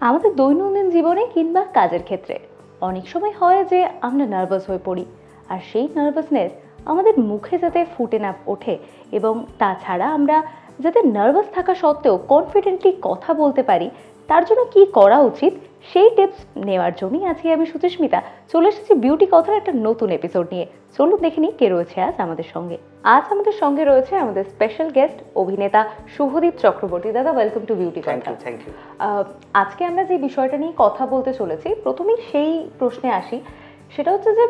আমাদের দৈনন্দিন জীবনে কিংবা কাজের ক্ষেত্রে। অনেক সময় হয় যে আমরা নার্ভাস হয়ে পড়ি, আর সেই নার্ভাসনেস আমাদের মুখে যাতে ফুটে না ওঠে এবং তাছাড়া আমরা যাতে নার্ভাস থাকা সত্ত্বেও কনফিডেন্টলি কথা বলতে পারি তার জন্য কি করা উচিত? সেই টিপস নেওয়ার জন্যই আজকে আমি সুচিস্মিতা চলে এসেছি বিউটি কথার একটা নতুন এপিসোড নিয়ে। চলুন দেখে নিই কে রয়েছে আজ আমাদের সঙ্গে। আজ আমাদের সঙ্গে রয়েছে আমাদের স্পেশাল গেস্ট অভিনেতা শুভদীপ চক্রবর্তী। দাদা ওয়েলকাম টু বিউটি কথা। আজকে আমরা যে বিষয়টা নিয়ে কথা বলতে চলেছি প্রথমেই সেই প্রশ্নে আসি। সেটা হচ্ছে যে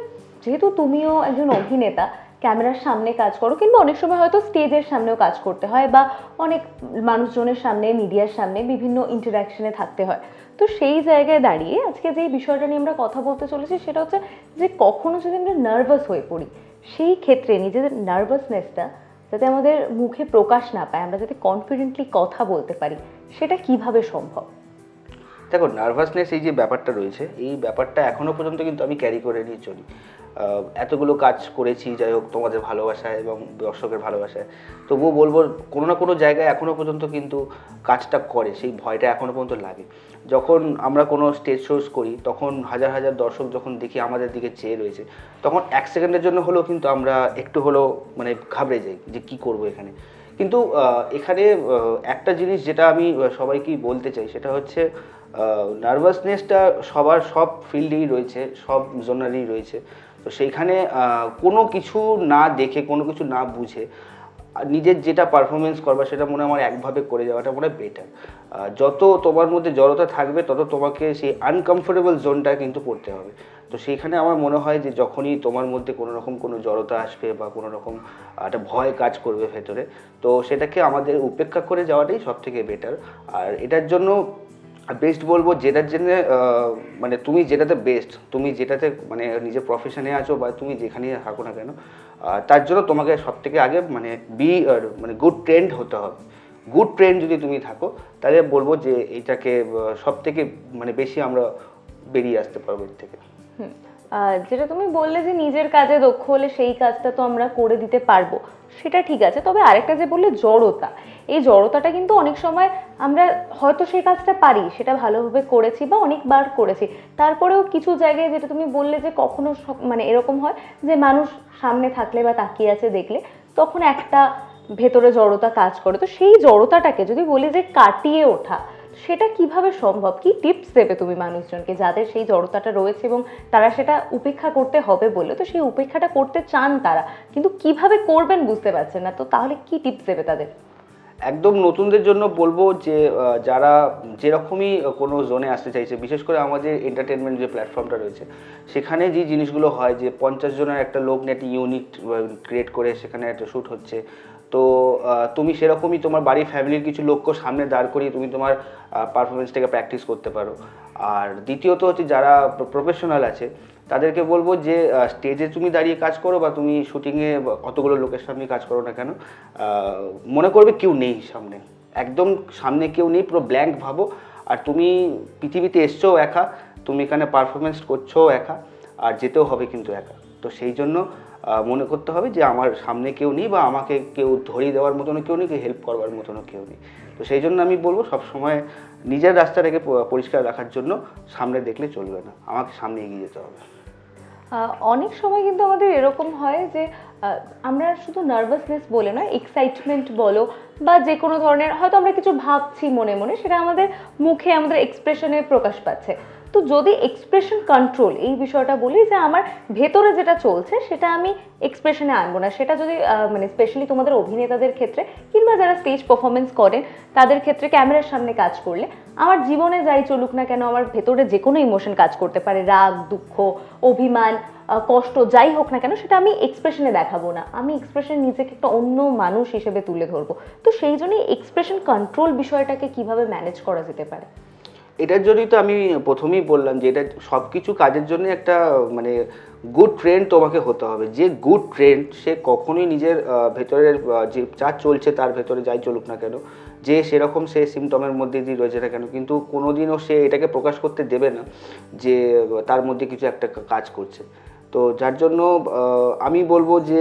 যেহেতু তুমিও একজন অভিনেতা ক্যামেরার সামনে কাজ করো কিংবা অনেক সময় হয়তো স্টেজের সামনেও কাজ করতে হয় বা অনেক মানুষজনের সামনে, মিডিয়ার সামনে বিভিন্ন ইন্টারাকশনে থাকতে হয়। তো সেই জায়গায় দাঁড়িয়ে আজকে যে বিষয়টা নিয়ে আমরা কথা বলতে চলেছি সেটা হচ্ছে যে কখনো যদি আমরা নার্ভাস হয়ে পড়ি, সেই ক্ষেত্রে নিজেদের নার্ভাসনেসটা যাতে আমাদের মুখে প্রকাশ না পায়, আমরা যাতে কনফিডেন্টলি কথা বলতে পারি, সেটা কীভাবে সম্ভব? দেখো নার্ভাসনেস এই যে ব্যাপারটা রয়েছে, এই ব্যাপারটা এখনও পর্যন্ত কিন্তু আমি ক্যারি করে নিয়ে চলি। এতগুলো কাজ করেছি, যাই হোক তোমাদের ভালোবাসায় এবং দর্শকের ভালোবাসায়। তবুও বলব, কোনো না কোনো জায়গায় এখনও পর্যন্ত কিন্তু কাজটা করে, সেই ভয়টা এখনও পর্যন্ত লাগে। যখন আমরা কোনো স্টেজ শোজ করি, তখন হাজার হাজার দর্শক যখন দেখি আমাদের দিকে চেয়ে রয়েছে, তখন এক সেকেন্ডের জন্য হলেও কিন্তু আমরা একটু হলেও মানে ঘাবড়ে যাই যে কি করব এখানে। কিন্তু এখানে একটা জিনিস যেটা আমি সবাইকেই বলতে চাই, সেটা হচ্ছে নার্ভাসনেসটা সবার সব ফিল্ডেই রয়েছে, সব জোনারই রয়েছে। তো সেইখানে কোনো কিছু না দেখে, কোনো কিছু না বুঝে নিজের যেটা পারফরমেন্স করবা সেটা মনে আমার একভাবে করে যাওয়াটা মনে বেটার যত তোমার মধ্যে জড়তা থাকবে, তত তোমাকে সেই আনকমফোর্টেবল জোনটা কিন্তু পড়তে হবে। তো সেইখানে আমার মনে হয় যে যখনই তোমার মধ্যে কোনো রকম কোনো জড়তা আসবে বা কোনো রকম একটা ভয় কাজ করবে ভেতরে, তো সেটাকে আমাদের উপেক্ষা করে যাওয়াটাই সব থেকে বেটার আর এটার জন্য বেস্ট বলব যেটার জন্য মানে তুমি যেটাতে বেস্ট তুমি যেটাতে মানে নিজের প্রফেশনে আছো বা তুমি যেখানেই থাকো না কেন তার জন্য তোমাকে সব থেকে আগে মানে বি মানে গুড ট্রেন্ড হতে হবে। গুড ট্রেন্ড যদি তুমি থাকো, তাহলে বলব যে এইটাকে সব থেকে মানে বেশি আমরা বেরিয়ে আসতে পারব এর থেকে। যেটা তুমি বললে যে নিজের কাজে দক্ষ হলে সেই কাজটা তো আমরা করে দিতে পারব, সেটা ঠিক আছে। তবে আরেকটা যে বললে জড়তা এই জড়তাটা কিন্তু অনেক সময় আমরা হয়তো সেই কাজটা পারি, সেটা ভালোভাবে করেছি বা অনেকবার করেছি। তারপরেও কিছু জায়গায় যেটা তুমি বললে যে কখনো মানে এরকম হয় যে মানুষ সামনে থাকলে বা তাকিয়ে আছে দেখলে তখন একটা ভেতরে জড়তা কাজ করে। তো সেই জড়তাটাকে যদি বলি যে কাটিয়ে ওঠা, সেটা কীভাবে সম্ভব? কি টিপস দেবে তুমি মানুষজনকে যাদের সেই জড়তাটা রয়েছে এবং তারা সেটা উপেক্ষা করতে হবে বলে তো সেই উপেক্ষাটা করতে চান তারা, কিন্তু কীভাবে করবেন বুঝতে পারছেন না। তো তাহলে কি টিপস দেবে তাদের? একদম নতুনদের জন্য বলব যে যারা যেরকমই কোনো জোনে আসতে চাইছে, বিশেষ করে আমাদের এন্টারটেনমেন্ট যে প্ল্যাটফর্মটা রয়েছে, সেখানে যে জিনিসগুলো হয় যে, পঞ্চাশ জনের একটা লোক নিয়ে একটা ইউনিট ক্রিয়েট করে সেখানে একটা শ্যুট হচ্ছে। তো তুমি সেরকমই তোমার বাড়ির ফ্যামিলির কিছু লোককে সামনে দাঁড় করিয়ে তুমি তোমার পারফরমেন্সটাকে প্র্যাকটিস করতে পারো। আর দ্বিতীয়ত হচ্ছে যারা প্রফেশনাল আছে তাদেরকে বলব যে স্টেজে তুমি দাঁড়িয়ে কাজ করো বা তুমি শুটিংয়ে কতগুলো লোকের সামনে কাজ করো না কেন মনে করবে কেউ নেই সামনে। একদম সামনে কেউ নেই, পুরো ব্ল্যাঙ্ক ভাবো। আর তুমি পৃথিবীতে এসছো একা, তুমি এখানে পারফরমেন্স করছ একা, আর যেতেও হবে কিন্তু একা। তো সেই জন্য মনে করতে হবে যে, আমার সামনে কেউ নেই বা আমাকে কেউ ধরিয়ে দেওয়ার মতনও কেউ নেই, কেউ হেল্প করবার মতনও কেউ নেই। তো সেই জন্য আমি বলব সবসময় নিজের রাস্তাটাকে পরিষ্কার রাখার জন্য সামনে দেখলে চলবে না। আমাকে সামনে এগিয়ে যেতে হবে। অনেক সময় কিন্তু আমাদের এরকম হয় যে আমরা শুধু নার্ভাসনেস বলে নয় এক্সাইটমেন্ট বলো বা যে কোনো ধরনের, হয়তো আমরা কিছু ভাবছি মনে মনে, সেটা আমাদের মুখে, আমাদের এক্সপ্রেশনে প্রকাশ পাচ্ছে। তো যদি এক্সপ্রেশন কন্ট্রোল এই বিষয়টা বলি যে আমার ভেতরে যেটা চলছে, সেটা আমি এক্সপ্রেশনে আনব না। সেটা যদি মানে স্পেশালি তোমাদের অভিনেতাদের ক্ষেত্রে কিংবা যারা স্টেজ পারফরমেন্স করেন, তাদের ক্ষেত্রে ক্যামেরার সামনে কাজ করলে আমার জীবনে যাই চলুক না কেন, আমার ভেতরে যে কোনো ইমোশন কাজ করতে পারে। রাগ, দুঃখ, অভিমান কষ্ট, যাই হোক না কেন, সেটা আমি এক্সপ্রেশনে দেখাবো না। আমি এক্সপ্রেশন নিজেকে একটা অন্য মানুষ হিসেবে তুলে ধরবো। তো সেই জন্যই এক্সপ্রেশন কন্ট্রোল বিষয়টাকে কীভাবে ম্যানেজ করা যেতে পারে? এটার জন্যই তো আমি প্রথমেই বললাম যে এটা সব কিছু কাজের জন্য একটা মানে গুড ট্রেন্ড তোমাকে হতে হবে। যে গুড ট্রেন্ড সে কখনোই নিজের ভেতরের যে যা চলছে তার ভেতরে যাই চলুক না কেন, যে সেরকম সে সিমটমের মধ্যে দিয়ে রয়েছে না কেন, কিন্তু কোনোদিনও সে এটাকে প্রকাশ করতে দেবে না যে, তার মধ্যে কিছু একটা কাজ করছে। তো যার জন্য আমি বলব যে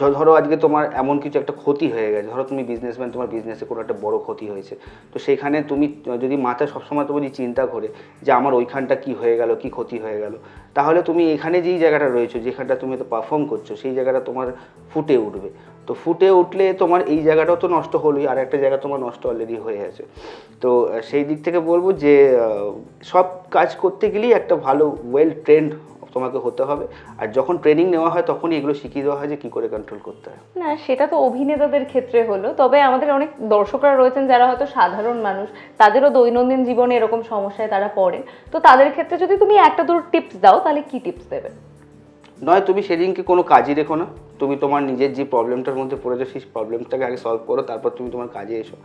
ধরো আজকে তোমার এমন কিছু একটা ক্ষতি হয়ে গেছে, ধরো তুমি বিজনেসম্যান তোমার বিজনেসে কোনো একটা বড় ক্ষতি হয়েছে, তো সেখানে তুমি, যদি মাথায় সবসময় তুমি যদি চিন্তা করে যে আমার ওইখানটা কি হয়ে গেল, কি ক্ষতি হয়ে গেল, তাহলে তুমি এখানে যেই জায়গাটা রয়েছো, যেখানটা তুমি তো পারফর্ম করছ, সেই জায়গাটা তোমার ফুটে উঠবে। তো ফুটে উঠলে তোমার এই জায়গাটাও তো নষ্ট হলোই, আর একটা জায়গা তোমার নষ্ট অলরেডি হয়ে আছে তো সেই দিক থেকে বলব যে সব কাজ করতে গেলেই একটা ভালো ওয়েল ট্রেন্ড তোমাকে হতে হবে। আর যখন ট্রেনিং নেওয়া হয় তখনই এগুলো শিখিয়ে দেওয়া হয় যে কী করে কন্ট্রোল করতে হয়। না সেটা তো অভিনেতাদের ক্ষেত্রে হলো। তবে আমাদের অনেক দর্শকরা রয়েছেন যারা হয়তো সাধারণ মানুষ তাদেরও দৈনন্দিন জীবনে এরকম সমস্যায় তারা পড়ে তো তাদের ক্ষেত্রে যদি তুমি একটা দুটো টিপস দাও তাহলে কি টিপস দেবে? নয় তুমি সেদিনকে কোনো কাজই রেখো না। তুমি তোমার নিজের যে প্রবলেমটার মধ্যে পড়েছো সেই প্রবলেমটাকে আগে সলভ করো তারপর তুমি তোমার কাজে এসো।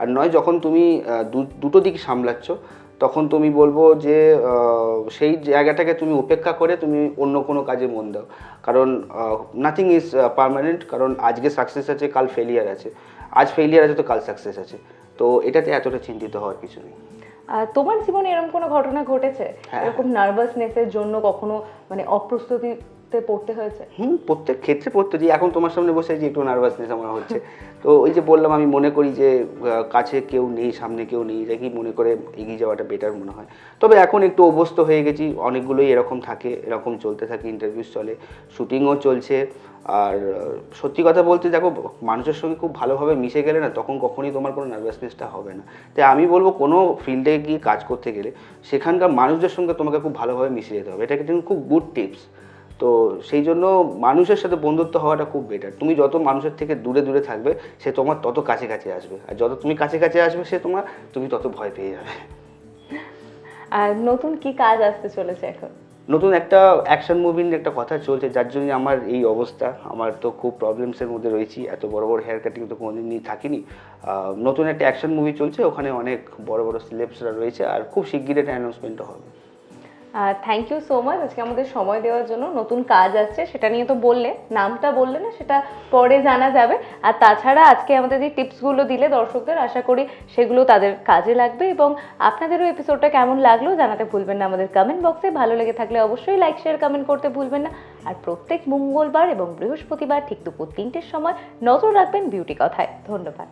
আর নয় যখন তুমি দুটো দিক সামলাচ্ছ তখন তুমি বলব যে সেই জায়গাটাকে তুমি উপেক্ষা করে তুমি অন্য কোনো কাজে মন দাও। কারণ নাথিং ইজ পার্মানেন্ট কারণ আজকে সাকসেস আছে কাল ফেলিয়ার আছে। আজ ফেলিয়ার আছে তো কাল সাকসেস আছে। তো এটাতে এতটা চিন্তিত হওয়ার কিছু নেই। তোমার জীবনে এরকম কোনো ঘটনা ঘটেছে? হ্যাঁ। এরকম নার্ভাসনেসের জন্য কখনো মানে পড়তে হয়েছে। হুম প্রত্যেক ক্ষেত্রে পড়তে, যে এখন তোমার সামনে বসে আছি, একটু নার্ভাসনেস আমার হচ্ছে। তো ওই যে বললাম, আমি মনে করি যে কাছে কেউ নেই, সামনে কেউ নেই এটাকেই মনে করে এগিয়ে যাওয়াটা বেটার মনে হয়। তবে এখন একটু অভ্যস্ত হয়ে গেছি, অনেকগুলোই এরকম থাকে, এরকম চলতে থাকে ইন্টারভিউ চলে শুটিংও চলছে। আর সত্যি কথা বলতে, দেখো, মানুষের সঙ্গে খুব ভালোভাবে মিশে গেলে না, তখন কখনই তোমার কোনো নার্ভাসনেসটা হবে না। তাই আমি বলব, কোনো ফিল্ডে গিয়ে কাজ করতে গেলে, সেখানকার মানুষদের সঙ্গে তোমাকে খুব ভালোভাবে মিশে যেতে হবে। এটা কিন্তু খুব গুড টিপস তো সেই জন্য মানুষের সাথে বন্ধুত্ব হওয়াটা খুব বেটার তুমি যত মানুষের থেকে দূরে দূরে থাকবে সে তোমার তত কাছে কাছে আসবে। আর যত তুমি কাছে কাছে আসবে সে তোমার তুমি তত ভয় পেয়ে যাবে। আর নতুন কি কাজ আসতে চলেছে এখন? নতুন একটা অ্যাকশন মুভির একটা কথা চলছে যার জন্য আমার এই অবস্থা। আমার তো খুব প্রবলেমসের মধ্যে রয়েছি। এত বড় বড় হেয়ার কাটিং তো কোনোদিনই থাকিনি। আহ, নতুন একটা অ্যাকশন মুভি চলছে ওখানে অনেক বড় বড় সিলেবসরা রয়েছে আর খুব শিগগির একটা অ্যানাউন্সমেন্টও হবে। থ্যাংক ইউ সো মাচ আজকে আমাদের সময় দেওয়ার জন্য নতুন কাজ আসছে, সেটা নিয়ে তো বললে, নামটা বললে না, সেটা পরে জানা যাবে। আর তাছাড়া আজকে আমাদের যে টিপসগুলো দিলে দর্শকদের, আশা করি সেগুলো তাদের কাজে লাগবে এবং আপনাদেরও এপিসোডটা কেমন লাগল জানাতে ভুলবেন না আমাদের কমেন্ট বক্সে ভালো লেগে থাকলে অবশ্যই লাইক শেয়ার কমেন্ট করতে ভুলবেন না। আর প্রত্যেক মঙ্গলবার এবং বৃহস্পতিবার ঠিক দুপুর তিনটের সময় নজর রাখবেন বিউটি কথায়। ধন্যবাদ।